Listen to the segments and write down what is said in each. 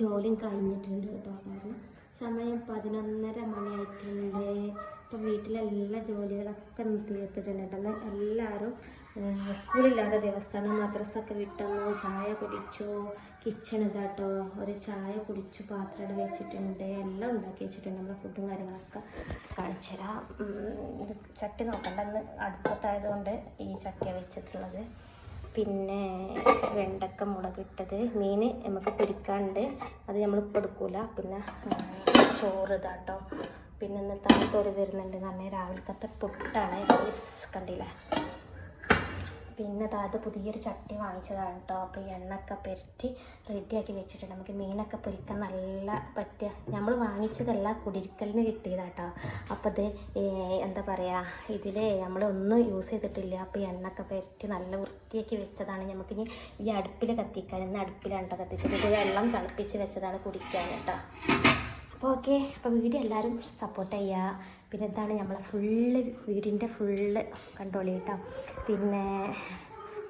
ജോലിയും കഴിഞ്ഞിട്ടുണ്ട് കേട്ടോ കാരണം സമയം പതിനൊന്നര മണിയായിട്ടുണ്ട്. ഇപ്പം വീട്ടിലെല്ലാ ജോലികളൊക്കെ തീർത്തിട്ടുണ്ട് കേട്ടോ. എന്നാൽ എല്ലാവരും സ്കൂളില്ലാത്ത ദിവസമാണ്. മദ്രസൊക്കെ വിട്ടെന്ന് ചായ കുടിച്ചു കിച്ചൺ ഇതാട്ടോ ഒരു ചായ കുടിച്ചു പാത്രം വെച്ചിട്ടുണ്ട് എല്ലാം ഉണ്ടാക്കി വെച്ചിട്ടുണ്ട്. നമ്മുടെ ഫുഡും കാര്യങ്ങളൊക്കെ കാണിച്ചു ചട്ടി നോക്കണ്ടെന്ന് അടുപ്പത്തായതുകൊണ്ട് ഈ ചട്ടിയാണ് വെച്ചിട്ടുള്ളത്. പിന്നെ വെണ്ടക്ക മുളകിട്ടത്. മീൻ നമുക്ക് പൊരിക്കാണ്ട് അത് നമ്മൾ ഇപ്പോൾ എടുക്കൂല. പിന്നെ ചോറ് ഇതാട്ടോ. പിന്നെ ഇന്ന് തണുത്തോര് വരുന്നുണ്ട്. നന്നേ രാവിലത്തെ പുട്ടാണ്. കണ്ടില്ലേ? പിന്നെ താഴത്ത് പുതിയൊരു ചട്ടി വാങ്ങിച്ചതാണ് കേട്ടോ അപ്പോൾ ഈ എണ്ണയൊക്കെ പുരട്ടി റെഡിയാക്കി വെച്ചിട്ടുണ്ട്. നമുക്ക് മീനൊക്കെ പൊരിക്കാൻ നല്ല പറ്റുക നമ്മൾ വാങ്ങിച്ചതല്ല കുടിരിക്കലിന് കിട്ടിയതാട്ടോ അപ്പോൾ ഇത് എന്താ പറയുക ഇതിൽ നമ്മൾ ഒന്നും യൂസ് ചെയ്തിട്ടില്ല. അപ്പോൾ ഈ എണ്ണയൊക്കെ പുരട്ടി നല്ല വൃത്തിയാക്കി വെച്ചതാണ്. നമുക്കിനി ഈ അടുപ്പിൽ കത്തിക്കാൻ ഇന്ന് അടുപ്പിലാണ് കത്തിച്ചത്. ഇത് വെള്ളം തിളപ്പിച്ച് വെച്ചതാണ് കുടിക്കാൻ കേട്ടോ അപ്പോൾ ഓക്കെ അപ്പോൾ വീഡിയോ എല്ലാവരും സപ്പോർട്ട് ചെയ്യുക പിന്നെ എന്താണ് നമ്മളെ ഫുള്ള് വീടിന്റെ ഫുള്ള് കണ്ട്രോൾ കേട്ടോ പിന്നെ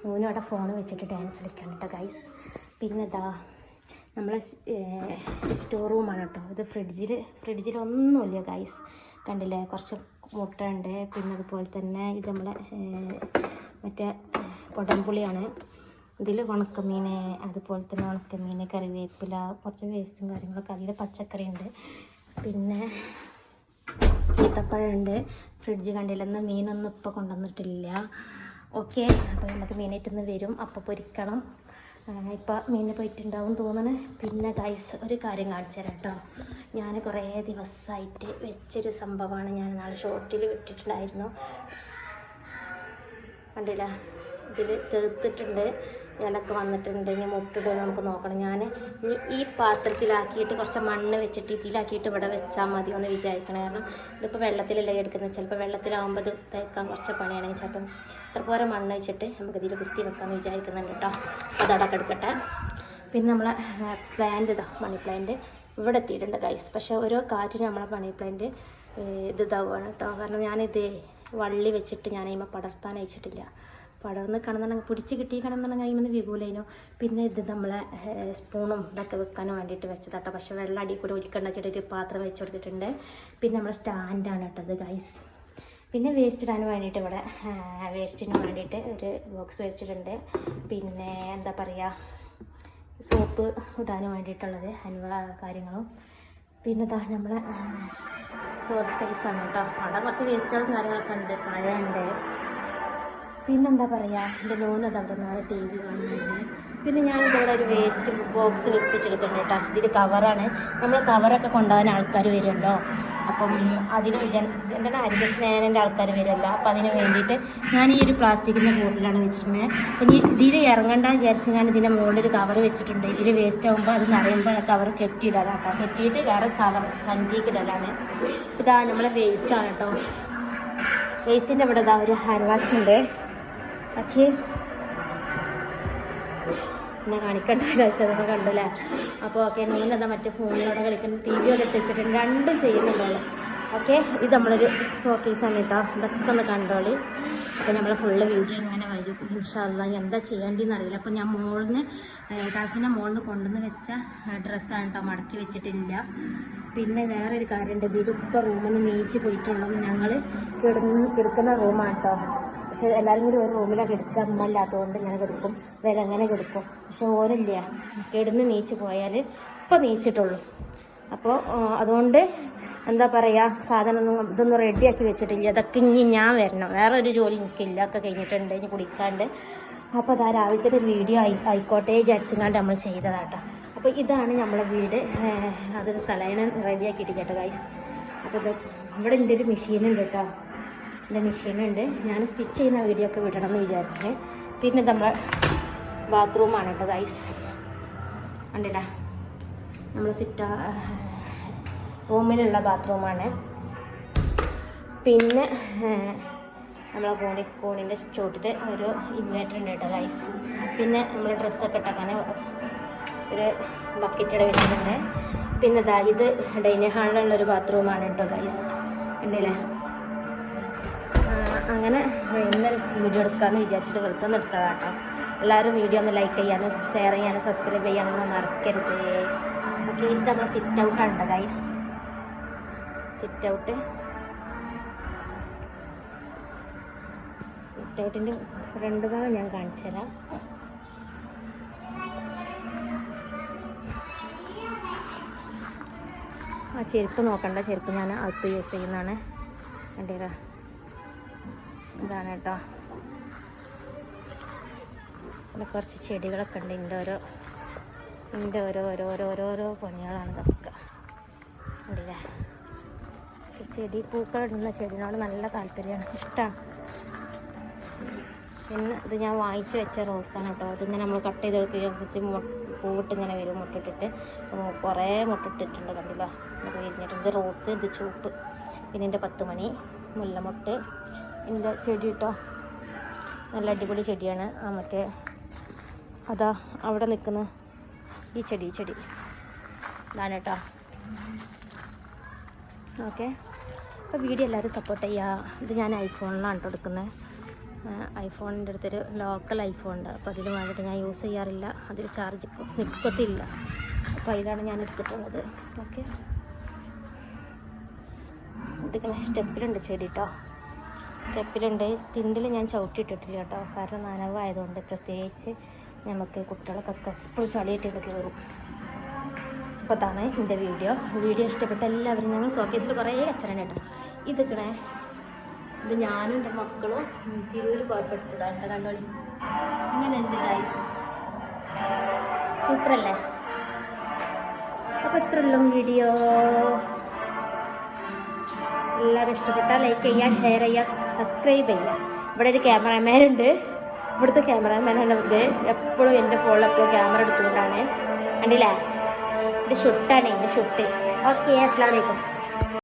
മൂന്നും അവിടെ ഫോൺ വെച്ചിട്ട് ഡാൻസ് കളിക്കണം കേട്ടോ ഗൈസ് പിന്നെ എന്താ നമ്മളെ സ്റ്റോർ റൂമാണ് കേട്ടോ ഇത് ഫ്രിഡ്ജിൽ ഫ്രിഡ്ജിൽ ഒന്നുമില്ല ഗൈസ് കണ്ടില്ലേ? കുറച്ച് മുട്ട ഉണ്ട് പിന്നെ അതുപോലെ തന്നെ ഇത് നമ്മളെ മറ്റേ കൊടംപുളിയാണ്. ഇതിൽ ഉണക്കമീൻ അതുപോലെ തന്നെ ഉണക്കമീൻ കറിവേപ്പില കുറച്ച് വേസ്റ്റും കാര്യങ്ങളൊക്കെ. അതിൽ പച്ചക്കറി ഉണ്ട് പിന്നെ ഈത്തപ്പഴമുണ്ട് ഫ്രിഡ്ജ് കണ്ടില്ലെന്ന് മീനൊന്നും ഇപ്പോൾ കൊണ്ടുവന്നിട്ടില്ല. ഓക്കെ അപ്പോൾ നമുക്ക് മീനായിട്ടൊന്ന് വരും. അപ്പോൾ പൊരിക്കണം. ഇപ്പോൾ മീൻ പോയിട്ടുണ്ടാവും തോന്നണേ. പിന്നെ ഗൈസ് ഒരു കാര്യം കാണിച്ചു തരാം കേട്ടോ. ഞാൻ കുറേ ദിവസമായിട്ട് വെച്ചൊരു സംഭവമാണ് ഞാൻ നാളെ ഷോർട്ടിൽ വിട്ടിട്ടുണ്ടായിരുന്നു. കണ്ടില്ല? ഇതിൽ തീർത്തിട്ടുണ്ട്. ഇലക്കെ വന്നിട്ടുണ്ട്. ഇനി മുട്ടിടുമോ നമുക്ക് നോക്കണം. ഞാൻ ഇനി ഈ പാത്രത്തിലാക്കിയിട്ട് കുറച്ച് മണ്ണ് വെച്ചിട്ട് ഇതിലാക്കിയിട്ട് ഇവിടെ വെച്ചാൽ മതി എന്ന് വിചാരിക്കണം. കാരണം ഇതിപ്പോൾ വെള്ളത്തിലല്ലേ എടുക്കുന്നത്. ചിലപ്പോൾ വെള്ളത്തിലാവുമ്പോൾ ഇത് തേക്കാൻ കുറച്ച് പണിയാണെങ്കിൽ ചിലപ്പം ഇത്ര പോലെ മണ്ണ് വെച്ചിട്ട് നമുക്ക് ഇതിൽ കുത്തി വെക്കാമെന്ന് വിചാരിക്കുന്നുണ്ട് കേട്ടോ. അത് അടക്കം എടുക്കട്ടെ. പിന്നെ നമ്മളെ പ്ലാന്റ് ഇതാ മണി പ്ലാന്റ് ഇവിടെ എത്തിയിട്ടുണ്ട് ഗൈസ് പക്ഷേ ഓരോ കാറ്റിന് നമ്മളെ മണി പ്ലാന്റ് ഇത് ഇതാവുകയാണ് കേട്ടോ. കാരണം ഞാനിത് വള്ളി വെച്ചിട്ട് ഞാൻ അതിമ പടർത്താൻ അയച്ചിട്ടില്ല. പടർന്ന് കാണുന്നുണ്ടെങ്കിൽ പിടിച്ച് കിട്ടി അതിൽ നിന്ന് വിപുലേനു പിന്നെ ഇത് നമ്മളെ സ്പൂണും ഇതൊക്കെ വെക്കാനും വേണ്ടിയിട്ട് വെച്ചതാട്ടോ. പക്ഷേ വെള്ളം അടി കൂടെ ഒരിക്കണ്ട വെച്ചിട്ട് പാത്രം വെച്ച് കൊടുത്തിട്ടുണ്ട്. പിന്നെ നമ്മൾ സ്റ്റാൻഡാണ് കേട്ടത് ഗൈസ് പിന്നെ വേസ്റ്റ് ഇടാൻ വേണ്ടിയിട്ട് ഇവിടെ വേസ്റ്റിന് വേണ്ടിയിട്ട് ഒരു ബോക്സ് വെച്ചിട്ടുണ്ട്. പിന്നെ എന്താ പറയുക സോപ്പ് ഇടാൻ വേണ്ടിയിട്ടുള്ളത് അനുവ കാര്യങ്ങളും. പിന്നെ ഇതാ നമ്മളെ സോറി സ്പേസാണ് കേട്ടോ. അവിടെ കുറച്ച് വേസ്റ്റുകളും കാര്യങ്ങളൊക്കെ ഉണ്ട് പഴമുണ്ട് പിന്നെന്താ പറയുക എന്റെ ലോനത് അവിടെ നാളെ ടി വി കാണുന്നുണ്ട് പിന്നെ ഞാൻ ഇതവിടെ ഒരു വേസ്റ്റ് ബോക്സ് വെപ്പിച്ചെടുത്തിട്ടുണ്ട് കേട്ടോ. ഇതിൽ കവറാണ്. നമ്മൾ കവറൊക്കെ കൊണ്ടുപോകാൻ ആൾക്കാർ വരുമല്ലോ. അപ്പം അതിന് എന്താണ് ഹരിതസ്നേഹന്റെ ആൾക്കാർ വരുമല്ലോ. അപ്പം അതിന് വേണ്ടിയിട്ട് ഞാൻ ഈ ഒരു പ്ലാസ്റ്റിക്കിന്റെ ബോട്ടിലാണ് വെച്ചിട്ടുള്ളത് അപ്പം ഇതിൽ ഇറങ്ങണ്ട വിചാരിച്ച് ഞാൻ ഇതിന്റെ മുകളിൽ കവർ വെച്ചിട്ടുണ്ട്. ഇതിൽ വേസ്റ്റ് ആകുമ്പോൾ അത് നിറയുമ്പോൾ ആ കവർ കെട്ടിയിടാനാണ് കേട്ടോ കെട്ടിയിട്ട് വേറെ കവർ സഞ്ചിക്ക് ഇടലാണ് ഇതാ നമ്മളെ വേസ്റ്റാണ് കേട്ടോ. വേസ്റ്റിന്റെ ഇവിടെ ഇതാ ഒരു ഹാൻഡ് വാഷ് ഉണ്ട്. പക്ഷേ എന്നെ കാണിക്കണ്ട കഴിച്ചതൊക്കെ കണ്ടല്ലേ? അപ്പോൾ ഓക്കെ നിങ്ങളെന്താ മറ്റേ ഫോണിലൂടെ കളിക്കുന്ന ടി വിയോടെ ഇട്ടിട്ടുണ്ട് രണ്ടും ചെയ്യുന്നുണ്ടല്ലോ ഓക്കെ ഇത് നമ്മളൊരു ഷോക്കേസാണ് കേട്ടോ ഇതൊക്കെ ഒന്ന് കണ്ടോളി. അപ്പോൾ നമ്മളെ ഫുള്ള് വീഡിയോ ഇങ്ങനെ വരും. ഇൻഷാല്ല എന്താ ചെയ്യേണ്ടതെന്ന് അറിയില്ല. അപ്പോൾ ഞാൻ മോളിന് ടാസിന്റെ മോളിന് കൊണ്ടുവന്ന് വെച്ച ഡ്രസ്സാണ് കേട്ടോ മടക്കി വെച്ചിട്ടില്ല. പിന്നെ വേറൊരു കാര്യമുണ്ട് ഇതിപ്പോൾ റൂമിൽ നിന്ന് നീച്ച് പോയിട്ടുള്ളൂ. ഞങ്ങൾ കിടന്ന് കിടക്കുന്ന റൂമാണ് കേട്ടോ പക്ഷെ എല്ലാവരും കൂടി ഒരു റൂമിലൊക്കെ എടുക്കുക അമ്മ ഇല്ലാത്തതുകൊണ്ട് ഞാൻ കിടക്കും. വേറെ അങ്ങനെ കിടക്കും. പക്ഷെ ഓരില്ല? കിടന്ന് നീച്ച് പോയാൽ ഇപ്പം നീച്ചിട്ടുള്ളൂ. അപ്പോൾ അതുകൊണ്ട് എന്താ പറയുക സാധനമൊന്നും ഇതൊന്നും റെഡിയാക്കി വെച്ചിട്ടില്ല. അതൊക്കെ ഇനി ഞാൻ വരണം. വേറെ ഒരു ജോലി എനിക്കില്ല ഒക്കെ കഴിഞ്ഞിട്ടുണ്ട്. ഇനി കുടിക്കാണ്ട്. അപ്പോൾ അതാ രാവിലത്തെ ഒരു വീഡിയോ ആയി ആയിക്കോട്ടെ ജസ്റ്റിങ്ങാണ്ട് നമ്മൾ ചെയ്തതാട്ടോ. അപ്പോൾ ഇതാണ് നമ്മളെ വീട്. അതൊരു അത് തലേന്ന് റെഡിയാക്കിയിട്ട് കേട്ടോ ഗൈസ് അപ്പോൾ ഇവിടെ എന്റെ ഒരു മെഷീനുണ്ട് കേട്ടോ എന്റെ മെഷീനുണ്ട് ഞാൻ സ്റ്റിച്ച് ചെയ്യുന്ന വീഡിയോ ഒക്കെ വിടണം എന്ന് വിചാരിച്ചത് പിന്നെ നമ്മൾ ബാത്റൂമാണ് കേട്ടോ ഗൈസ് കണ്ടില്ല? നമ്മൾ സിറ്റ റൂമിലുള്ള ബാത്റൂമാണ് പിന്നെ നമ്മളെ കോണി കോണിന്റെ ചോട്ടിൽ ഒരു ഇൻവേർട്ടർ ഉണ്ട് കേട്ടോ ഗൈസ് പിന്നെ നമ്മൾ ഡ്രസ്സൊക്കെ ഇട്ടാക്കാൻ ഒരു ബക്കറ്റിടെ വെച്ചിട്ടുണ്ട്. പിന്നെ ദാ ഇത് ഡൈനിങ് ഹാളിലുള്ള ഒരു ബാത്റൂമാണ് കേട്ടോ ഗൈസ് ഉണ്ടല്ലേ അങ്ങനെ ഇന്നലെ വീഡിയോ എടുക്കാമെന്ന് വിചാരിച്ചിട്ട് വെറുതെ എടുക്കാം കേട്ടോ എല്ലാവരും വീഡിയോ ഒന്ന് ലൈക്ക് ചെയ്യാനും ഷെയർ ചെയ്യാനും സബ്സ്ക്രൈബ് ചെയ്യാനൊന്നും മറക്കരുത്. ഓക്കെ ഇത് നമ്മൾ സിറ്റ് ഔട്ടാണ് കേട്ടോ ഗൈസ് സിറ്റ് ഔട്ട് സിറ്റ് ഔട്ടിന്റെ ഫ്രണ്ട് ഭാഗം ഞാൻ കാണിച്ചു തരാം. ആ ചെരുപ്പ് നോക്കണ്ട ചെരുപ്പ് ഞാൻ അകത്ത് യൂസ് ചെയ്യുന്നതാണ്. കണ്ടീരാ ഇതാണ് കേട്ടോ ഇവിടെ കുറച്ച് ചെടികളൊക്കെ ഉണ്ട്. ഇതിന്റെ ഓരോ ഇതിന്റെ ഓരോ ഓരോ ഓരോ ഓരോ പണികളാണ് ഇതൊക്കെ. ഉണ്ടല്ലേ ചെടി പൂക്കളിടുന്ന ചെടിനോട് നല്ല താല്പര്യമാണ്. ഇഷ്ടമാണ് പിന്നെ ഇത് ഞാൻ വാങ്ങിച്ചു വെച്ച റോസാണ് കേട്ടോ. ഇതിങ്ങനെ നമ്മൾ കട്ട് ചെയ്ത് കൊടുക്കുകയും പൂവിട്ട് ഇങ്ങനെ വരും. മുട്ടിട്ടിട്ട്. കുറേ മുട്ടിട്ടിട്ടുണ്ട് കണ്ടില്ല? വിരിഞ്ഞിട്ടുണ്ട്. റോസ് ഇത് ചൂപ്പ് പിന്നെ എന്റെ പത്ത് മണി മുല്ലമുട്ട് എന്റെ ചെടി കേട്ടോ നല്ല അടിപൊളി ചെടിയാണ്. ആ മറ്റേ അതാ അവിടെ നിൽക്കുന്ന ഈ ചെടി ചെടി. ഇതാണ് കേട്ടോ. ഓക്കെ. അപ്പോൾ വീഡിയോ എല്ലാവരും സപ്പോർട്ട് ചെയ്യുക ഇത് ഞാൻ ഐഫോണിലാണ് കേട്ടോ എടുക്കുന്നത് ഐഫോണിന്റെ അടുത്തൊരു ലോക്കൽ ഐഫോൺ ഉണ്ട്. അപ്പോൾ അതിൽ വേണ്ടിയിട്ട് ഞാൻ യൂസ് ചെയ്യാറില്ല. അതിൽ ചാർജ് നിൽക്കത്തില്ല അപ്പോൾ അതിലാണ് ഞാൻ എടുത്തിട്ടുള്ളത്. ഓക്കെ. ഇതിങ്ങനെ സ്റ്റെപ്പിലുണ്ട് ചെടി കേട്ടോ സ്റ്റെപ്പിലുണ്ട്. തിണ്ടിൽ ഞാൻ ചവിട്ടിയിട്ടിട്ടില്ല കേട്ടോ. കാരണം നനവായതുകൊണ്ട് പ്രത്യേകിച്ച് നമുക്ക് കുട്ടികളൊക്കെ എപ്പോഴും ചളിയിട്ടൊക്കെ കയറും അപ്പോൾ അതാണ് എന്റെ വീഡിയോ. വീഡിയോ ഇഷ്ടപ്പെട്ട എല്ലാവരും ഞങ്ങൾ സോക്കേസിൽ കുറേ അച്ഛനാണ് കേട്ടോ. ഇതൊക്കെ ഇത് ഞാനും എന്റെ മക്കളും തിരൂര് എന്റെ കേട്ടോ. കണ്ടോളി? ഇങ്ങനെയുണ്ട് ഗൈസ് സൂപ്പറല്ലേ? അപ്പോൾ ഇത്രയുള്ളൂ വീഡിയോ. എല്ലാവരും ഇഷ്ടപ്പെട്ടാൽ ലൈക്ക് ചെയ്യുക ഷെയർ ചെയ്യുക സബ്സ്ക്രൈബ് ചെയ്യുക. ഇവിടെ ഒരു ക്യാമറാമാൻ ഉണ്ട്. ഇവിടുത്തെ ക്യാമറാമാനാണ് ഇത് എപ്പോഴും എന്റെ ഫോണിൽ എപ്പോഴും ക്യാമറ എടുത്തുകൊണ്ടാണ്. കണ്ടില്ലേ? എന്റെ ഷുട്ടാണ് എന്റെ ഷുട്ട് ഓക്കെ അസ്സാം വലൈക്കും